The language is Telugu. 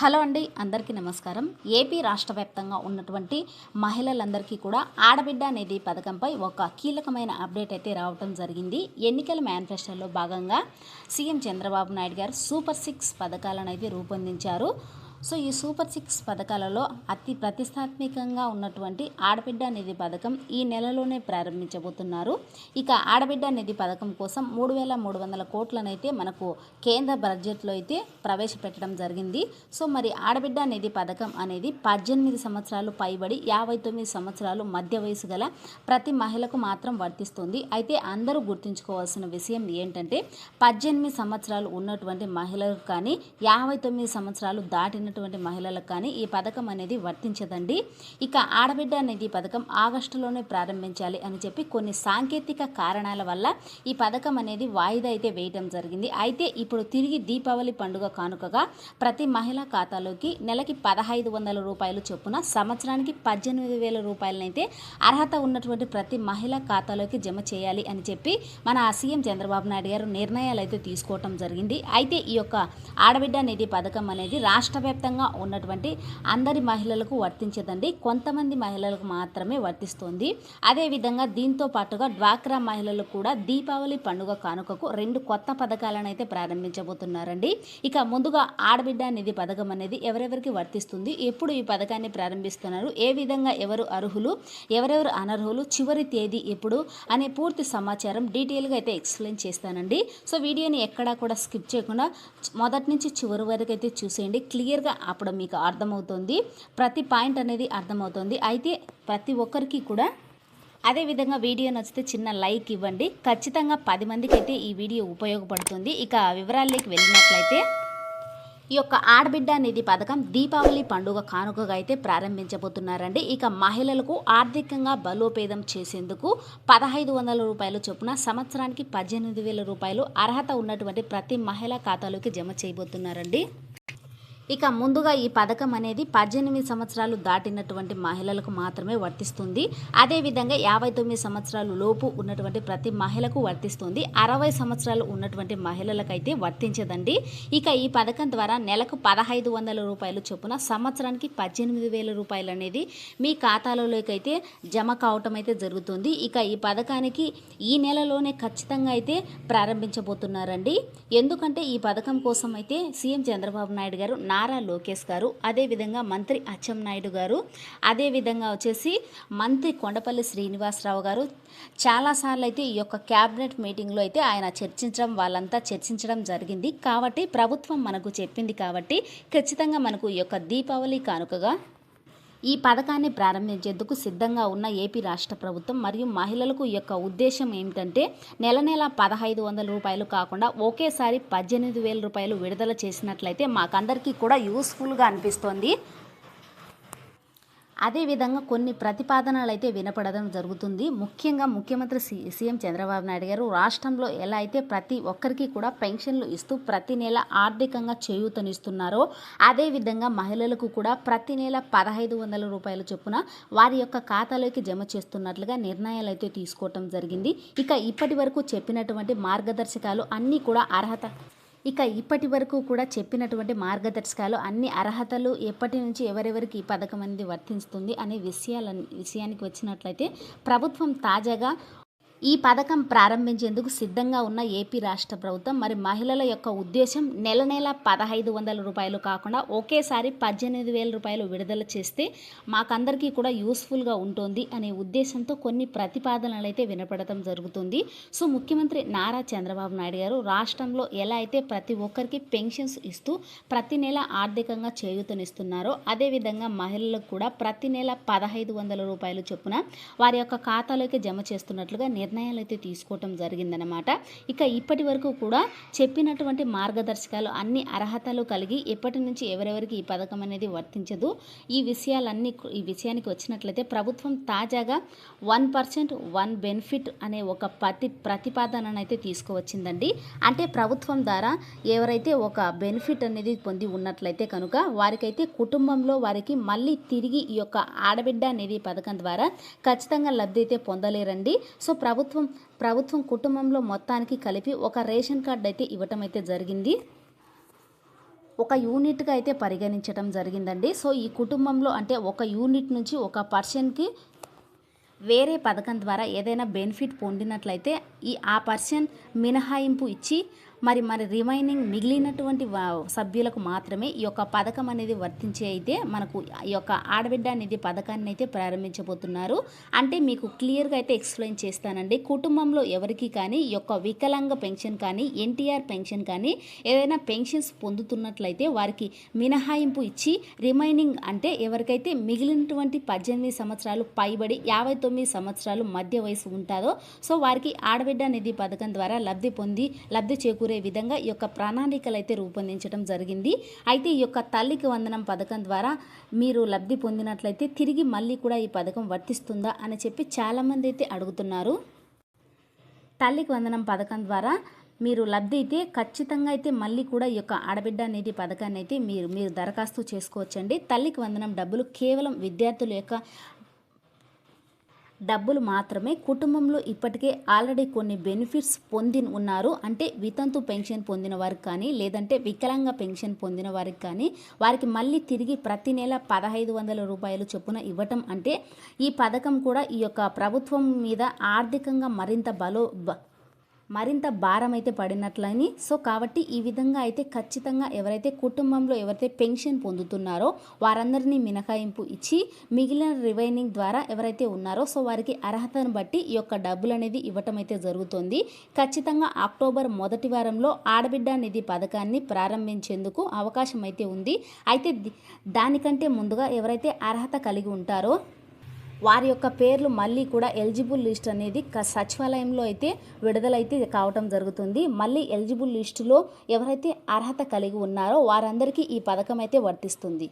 హలో అండి అందరికీ నమస్కారం. ఏపీ రాష్ట్ర వ్యాప్తంగా ఉన్నటువంటి మహిళలందరికీ కూడా ఆడబిడ్డ అనేది పథకంపై ఒక కీలకమైన అప్డేట్ అయితే రావటం జరిగింది. ఎన్నికల మేనిఫెస్టోలో భాగంగా సీఎం చంద్రబాబు నాయుడు గారు సూపర్ సిక్స్ పథకాలను అయితే రూపొందించారు. సో ఈ సూపర్ సిక్స్ పథకాలలో అతి ప్రతిష్టాత్మకంగా ఉన్నటువంటి ఆడబిడ్డ నిధి పథకం ఈ నెలలోనే ప్రారంభించబోతున్నారు. ఇక ఆడబిడ్డ నిధి పథకం కోసం మూడు వేల మూడు వందల కోట్లనైతే మనకు కేంద్ర బడ్జెట్లో అయితే ప్రవేశపెట్టడం జరిగింది. సో మరి ఆడబిడ్డ నిధి పథకం అనేది పద్దెనిమిది సంవత్సరాలు పైబడి యాభై తొమ్మిది సంవత్సరాలు మధ్య వయసు గల ప్రతి మహిళకు మాత్రం వర్తిస్తుంది. అయితే అందరూ గుర్తుంచుకోవాల్సిన విషయం ఏంటంటే పద్దెనిమిది సంవత్సరాలు ఉన్నటువంటి మహిళలు కానీ యాభై తొమ్మిది సంవత్సరాలు దాటిన ఉన్నటువంటి మహిళలకు కానీ ఈ పథకం అనేది వర్తించదండి. ఇక ఆడబిడ్డ నిధి పథకం ఆగస్టులోనే ప్రారంభించాలి అని చెప్పి కొన్ని సాంకేతిక కారణాల వల్ల ఈ పథకం అనేది వాయిదా అయితే వేయడం జరిగింది. అయితే ఇప్పుడు తిరిగి దీపావళి పండుగ కానుకగా ప్రతి మహిళా ఖాతాలోకి నెలకి పదహైదు వందల రూపాయలు చొప్పున సంవత్సరానికి పద్దెనిమిది వేల రూపాయలనైతే అర్హత ఉన్నటువంటి ప్రతి మహిళా ఖాతాలోకి జమ చేయాలి అని చెప్పి మన సీఎం చంద్రబాబు నాయుడు గారు నిర్ణయాలు అయితే తీసుకోవటం జరిగింది. అయితే ఈ యొక్క ఆడబిడ్డ నిధి పథకం అనేది రాష్ట్ర వ్యాప్తంగా ఉన్నటువంటి అందరి మహిళలకు వర్తించదండి. కొంతమంది మహిళలకు మాత్రమే వర్తిస్తుంది. అదేవిధంగా దీంతో పాటుగా డ్వాక్రా మహిళలు కూడా దీపావళి పండుగ కానుకకు రెండు కొత్త పథకాలను అయితే ప్రారంభించబోతున్నారండి. ఇక ముందుగా ఆడబిడ్డ నిధి పథకం అనేది ఎవరెవరికి వర్తిస్తుంది? ఎప్పుడు ఈ పథకాన్ని ప్రారంభిస్తున్నారు? ఏ విధంగా ఎవరు అర్హులు? ఎవరెవరు అనర్హులు? చివరి తేదీ ఎప్పుడు? అనే పూర్తి సమాచారం డీటెయిల్గా అయితే ఎక్స్ప్లెయిన్ చేస్తానండి. సో వీడియోని ఎక్కడా కూడా స్కిప్ చేయకుండా మొదటి నుంచి చివరి వరకు అయితే చూసేయండి. క్లియర్గా అప్పుడు మీకు అర్థమవుతుంది. ప్రతి పాయింట్ అనేది అర్థమవుతుంది. అయితే ప్రతి ఒక్కరికి కూడా అదేవిధంగా వీడియో నచ్చితే చిన్న లైక్ ఇవ్వండి. ఖచ్చితంగా పది మందికి అయితే ఈ వీడియో ఉపయోగపడుతుంది. ఇక వివరాల్లోకి వెళ్ళినట్లయితే ఈ యొక్క ఆడబిడ్డ నిధి పథకం దీపావళి పండుగ కానుకగా అయితే ప్రారంభించబోతున్నారండి. ఇక మహిళలకు ఆర్థికంగా బలోపేతం చేసేందుకు పదహైదు వందల రూపాయలు చొప్పున సంవత్సరానికి పద్దెనిమిది వేల రూపాయలు అర్హత ఉన్నటువంటి ప్రతి మహిళా ఖాతాలోకి జమ చేయబోతున్నారండి. ఇక ముందుగా ఈ పథకం అనేది పద్దెనిమిది సంవత్సరాలు దాటినటువంటి మహిళలకు మాత్రమే వర్తిస్తుంది. అదేవిధంగా యాభై తొమ్మిది సంవత్సరాలు లోపు ఉన్నటువంటి ప్రతి మహిళకు వర్తిస్తుంది. అరవై సంవత్సరాలు ఉన్నటువంటి మహిళలకైతే వర్తించదండి. ఇక ఈ పథకం ద్వారా నెలకు పదహైదు వందల రూపాయలు చొప్పున సంవత్సరానికి పద్దెనిమిది వేల రూపాయలు అనేది మీ ఖాతాలోకైతే జమ కావటం అయితే జరుగుతుంది. ఇక ఈ పథకానికి ఈ నెలలోనే ఖచ్చితంగా అయితే ప్రారంభించబోతున్నారండి. ఎందుకంటే ఈ పథకం కోసం అయితే సీఎం చంద్రబాబు నాయుడు గారు నారా లోకేష్ గారు అదేవిధంగా మంత్రి అచ్చెం నాయుడు గారు అదేవిధంగా వచ్చేసి మంత్రి కొండపల్లి శ్రీనివాసరావు గారు. చాలాసార్లు అయితే ఈ యొక్క క్యాబినెట్ మీటింగ్లో అయితే ఆయన చర్చించడం వాళ్ళంతా చర్చించడం జరిగింది. కాబట్టి ప్రభుత్వం మనకు చెప్పింది కాబట్టి ఖచ్చితంగా మనకు ఈ యొక్క దీపావళి కానుకగా ఈ పథకాన్ని ప్రారంభించేందుకు సిద్ధంగా ఉన్న ఏపీ రాష్ట్ర ప్రభుత్వం మరియు మహిళలకు యొక్క ఉద్దేశం ఏమిటంటే నెల నెల పదహైదు వందల రూపాయలు కాకుండా ఒకేసారి పద్దెనిమిది వేల రూపాయలు విడుదల చేసినట్లయితే మాకందరికీ కూడా యూస్ఫుల్గా అనిపిస్తోంది. అదేవిధంగా కొన్ని ప్రతిపాదనలు అయితే వినపడడం జరుగుతుంది. ముఖ్యంగా ముఖ్యమంత్రి సి సీఎం చంద్రబాబు నాయుడు గారు రాష్ట్రంలో ఎలా అయితే ప్రతి ఒక్కరికి కూడా పెన్షన్లు ఇస్తూ ప్రతి నెల ఆర్థికంగా చేయూతనిస్తున్నారో అదేవిధంగా మహిళలకు కూడా ప్రతి నెల పదహైదు వందల రూపాయల చొప్పున వారి యొక్క ఖాతాలోకి జమ చేస్తున్నట్లుగా నిర్ణయాలు అయితే తీసుకోవటం జరిగింది. ఇక ఇప్పటి వరకు చెప్పినటువంటి మార్గదర్శకాలు అన్నీ కూడా అర్హత ఇక ఇప్పటి వరకు కూడా చెప్పినటువంటి మార్గదర్శకాలు అన్ని అర్హతలు ఎప్పటి నుంచి ఎవరెవరికి ఈ పథకం అనేది వర్తిస్తుంది అనే విషయాల విషయానికి వచ్చినట్లయితే ప్రభుత్వం తాజాగా ఈ పథకం ప్రారంభించేందుకు సిద్ధంగా ఉన్న ఏపీ రాష్ట్ర ప్రభుత్వం మరి మహిళల యొక్క ఉద్దేశం నెల నెల పదహైదు వందల రూపాయలు కాకుండా ఒకేసారి పద్దెనిమిది వేల రూపాయలు విడుదల చేస్తే మాకందరికీ కూడా యూస్ఫుల్గా ఉంటుంది అనే ఉద్దేశంతో కొన్ని ప్రతిపాదనలు అయితే వినపడటం జరుగుతుంది. సో ముఖ్యమంత్రి నారా చంద్రబాబు నాయుడు గారు రాష్ట్రంలో ఎలా అయితే ప్రతి ఒక్కరికి పెన్షన్స్ ఇస్తూ ప్రతి నెల ఆర్థికంగా చేయూతనిస్తున్నారో అదేవిధంగా మహిళలకు కూడా ప్రతి నెల పదహైదు వందల రూపాయలు చొప్పున వారి యొక్క ఖాతాలోకి జమ చేస్తున్నట్లుగా నిర్ణయాలు అయితే తీసుకోవటం జరిగిందనమాట ఇక ఇప్పటి వరకు కూడా చెప్పినటువంటి మార్గదర్శకాలు అన్ని అర్హతలు కలిగి ఎప్పటి నుంచి ఎవరెవరికి ఈ పథకం అనేది వర్తించదు. ఈ విషయాలన్నీ ఈ విషయానికి వచ్చినట్లయితే ప్రభుత్వం తాజాగా వన్ పర్సెంట్ వన్ బెనిఫిట్ అనే ఒక ప్రతి ప్రతిపాదనను అయితే తీసుకువచ్చిందండి. అంటే ప్రభుత్వం ద్వారా ఎవరైతే ఒక బెనిఫిట్ అనేది పొంది ఉన్నట్లయితే కనుక వారికైతే కుటుంబంలో వారికి మళ్ళీ తిరిగి ఈ యొక్క ఆడబిడ్డ అనేది పథకం ద్వారా ఖచ్చితంగా లబ్ధి అయితే పొందలేరండి. సో ప్రభుత్వం ప్రభుత్వం ప్రభుత్వం కుటుంబంలో మొత్తానికి కలిపి ఒక రేషన్ కార్డు అయితే ఇవ్వటం అయితే జరిగింది. ఒక యూనిట్గా అయితే పరిగణించడం జరిగిందండి. సో ఈ కుటుంబంలో అంటే ఒక యూనిట్ నుంచి ఒక పర్సన్కి వేరే పథకం ద్వారా ఏదైనా బెనిఫిట్ పొందినట్లయితే ఈ ఆ పర్సన్ మినహాయింపు ఇచ్చి మరి మరి రిమైనింగ్ మిగిలినటువంటి సభ్యులకు మాత్రమే ఈ యొక్క పథకం అనేది వర్తించే అయితే మనకు ఈ యొక్క ఆడబిడ్డ అనేది పథకాన్ని అయితే ప్రారంభించబోతున్నారు. అంటే మీకు క్లియర్గా అయితే ఎక్స్ప్లెయిన్ చేస్తానండి. కుటుంబంలో ఎవరికి కానీ ఈ యొక్క వికలాంగ పెన్షన్ కానీ ఎన్టీఆర్ పెన్షన్ కానీ ఏదైనా పెన్షన్స్ పొందుతున్నట్లయితే వారికి మినహాయింపు ఇచ్చి రిమైనింగ్ అంటే ఎవరికైతే మిగిలినటువంటి పద్దెనిమిది సంవత్సరాలు పైబడి యాభై తొమ్మిది సంవత్సరాలు మధ్య వయసు ఉంటుందో సో వారికి ఆడబిడ్డ నిధి పథకం ద్వారా లబ్ధి పొంది లబ్ధి చేకూరు విధంగా ఈ యొక్క ప్రణాళికలు అయితే రూపొందించడం జరిగింది. అయితే ఈ యొక్క తల్లికి వందనం పథకం ద్వారా మీరు లబ్ధి పొందినట్లయితే తిరిగి మళ్ళీ కూడా ఈ పథకం వర్తిస్తుందా అని చెప్పి చాలామంది అయితే అడుగుతున్నారు. తల్లికి వందనం పథకం ద్వారా మీరు లబ్ధి అయితే ఖచ్చితంగా అయితే మళ్ళీ కూడా ఈ యొక్క ఆడబిడ్డ నిధి పథకాన్ని అయితే మీరు మీరు దరఖాస్తు చేసుకోవచ్చండి. తల్లికి వందనం డబ్బులు కేవలం విద్యార్థుల యొక్క డబ్బులు మాత్రమే కుటుంబంలో ఇప్పటికే ఆల్రెడీ కొన్ని బెనిఫిట్స్ పొంది ఉన్నారు. అంటే వితంతు పెన్షన్ పొందిన వారికి కానీ లేదంటే వికలాంగ పెన్షన్ పొందిన వారికి కానీ వారికి మళ్ళీ తిరిగి ప్రతి నెల పదహైదు వందల రూపాయలు చొప్పున ఇవ్వటం అంటే ఈ పథకం కూడా ఈ యొక్క ప్రభుత్వం మీద ఆర్థికంగా మరింత బలో బ- మరింత భారం అయితే పడినట్లని సో కాబట్టి ఈ విధంగా అయితే ఖచ్చితంగా ఎవరైతే కుటుంబంలో ఎవరైతే పెన్షన్ పొందుతున్నారో వారందరినీ మినహాయింపు ఇచ్చి మిగిలిన రివైనింగ్ ద్వారా ఎవరైతే ఉన్నారో సో వారికి అర్హతను బట్టి ఈ యొక్క డబ్బులు అనేది ఇవ్వటం అయితే జరుగుతుంది. ఖచ్చితంగా అక్టోబర్ మొదటి వారంలో ఆడబిడ్డ నిధి పథకాన్ని ప్రారంభించేందుకు అవకాశం అయితే ఉంది. అయితే దానికంటే ముందుగా ఎవరైతే అర్హత కలిగి ఉంటారో వారి యొక్క పేర్లు మళ్ళీ కూడా ఎలిజిబుల్ లిస్ట్ అనేది సచివాలయంలో అయితే విడుదలైతే కావటం జరుగుతుంది. మళ్ళీ ఎలిజిబుల్ లిస్టులో ఎవరైతే అర్హత కలిగి ఉన్నారో వారందరికీ ఈ పథకం అయితే వర్తిస్తుంది.